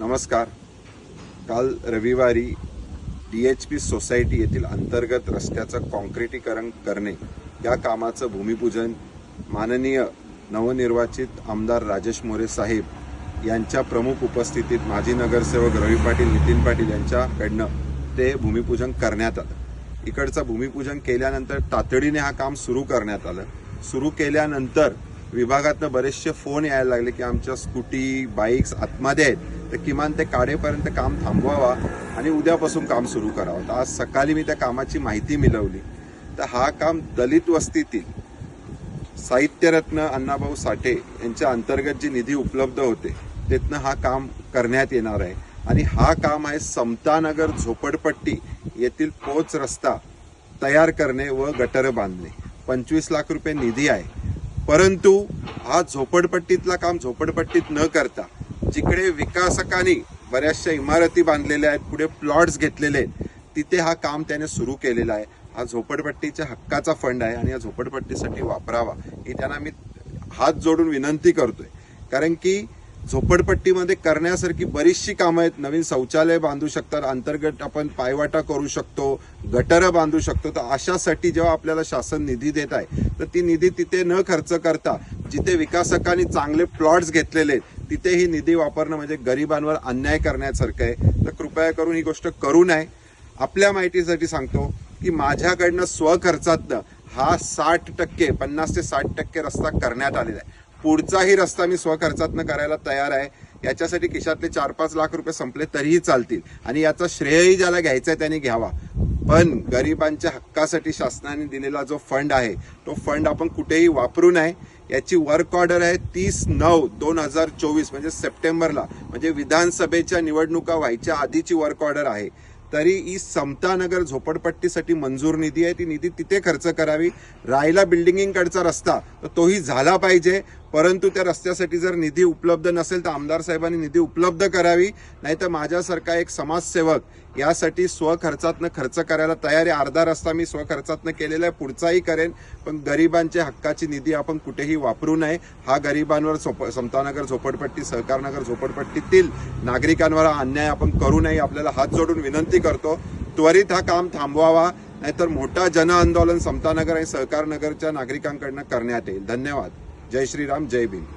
नमस्कार. काल रविवारी डी एच पी सोसायटी येथील अंतर्गत रस्त्याचं कॉन्क्रिटीकरण करणे या कामाचं भूमिपूजन माननीय नवनिर्वाचित आमदार राजेश मोरे साहेब यांच्या प्रमुख उपस्थितीत माजी नगरसेवक रवी पाटील नितीन पाटील यांच्याकडनं ते भूमिपूजन करण्यात आलं. इकडचं भूमिपूजन केल्यानंतर तातडीने हा काम सुरू करण्यात आलं. सुरू केल्यानंतर विभागातनं बरेचसे फोन यायला लागले की आमच्या स्कूटी बाईक्स आतमध्ये आहेत. तर किमान ते काढेपर्यंत काम थांबवावा आणि उद्यापासून काम सुरू करावं. तर आज सकाळी मी त्या कामाची माहिती मिळवली. तर हा काम दलित वस्तीतील साहित्यरत्न अण्णाभाऊ साठे यांच्या अंतर्गत जे निधी उपलब्ध होते तिथनं हा काम करण्यात येणार आहे. आणि हा काम आहे समतानगर झोपडपट्टी येथील पोच रस्ता तयार करणे व गटर बांधणे. पंचवीस लाख रुपये निधी आहे. परंतु हा झोपडपट्टीतला काम झोपडपट्टीत न करता जिकडे विकासकांनी बऱ्याचशा इमारती बांधलेल्या आहेत पुढे प्लॉट्स घेतलेले आहेत तिथे हा काम त्याने सुरू केलेला आहे. हा झोपडपट्टीच्या हक्काचा फंड आहे आणि या झोपडपट्टीसाठी वापरावा ही त्यांना मी हात जोडून विनंती करतोय. कारण की झोपडपट्टीमध्ये करण्यासारखी बरीचशी कामं आहेत. नवीन शौचालय बांधू शकतात अंतर्गत आपण पायवाटा करू शकतो गटरं बांधू शकतो. तर अशासाठी जेव्हा आपल्याला शासन निधी देत आहे तर ती निधी तिथे न खर्च करता जिथे विकासकांनी चांगले प्लॉट्स घेतलेले आहेत तिथेही निधी वापरणं म्हणजे गरिबांवर अन्याय करण्यासारखं आहे. तर कृपया करून ही गोष्ट करू नये. आपल्या माहितीसाठी सांगतो की माझ्याकडनं स्वखर्चातनं हा साठ टक्के पन्नास ते साठ टक्के रस्ता करण्यात आलेला आहे. पुढचाही रस्ता मी स्वखर्चातनं करायला तयार आहे. याच्यासाठी खिशातले चार पाच लाख रुपये संपले तरीही चालतील. आणि याचा श्रेयही ज्याला घ्यायचा आहे त्याने घ्यावा. पण गरिबांच्या हक्कासाठी शासनाने दिलेला जो फंड आहे तो फंड आपण कुठेही वापरू नये. याची वर्क ऑर्डर आहे तीस नऊ दोन हजार चोवीस म्हणजे सप्टेंबरला. म्हणजे विधानसभेच्या निवडणुका व्हायच्या आधीची वर्क ऑर्डर आहे. तरी ही समतानगर झोपडपट्टीसाठी मंजूर निधी आहे. ती निधी तिथे खर्च करावी. राहिला बिल्डिंगिंगकडचा रस्ता तर तोही झाला पाहिजे. परंतु त्या रस्त्यासाठी जर निधी उपलब्ध नसेल तर आमदार साहेबांनी निधी उपलब्ध करावी नाहीतर माझ्यासारखा एक समाजसेवक यासाठी स्वखर्चातनं खर्च करायला तयार आहे. अर्धा रस्ता मी स्वखर्चातनं केलेला आहे पुढचाही करेन पण गरिबांच्या हक्काची निधी आपण कुठेही वापरू नये. हा गरिबांवर झोप समतानगर झोपडपट्टी सहकारनगर झोपडपट्टीतील नागरिकांवर हा अन्याय आपण करू नये. आपल्याला हात जोडून विनंती करतो त्वरित हा काम थांबवावा नाहीतर मोठा जनआंदोलन समतानगर आणि सहकारनगरच्या नागरिकांकडनं करण्यात येईल. धन्यवाद. ಜೈ ಶ್ರೀರಾಮ್ ಜೈ ಭೀಮ್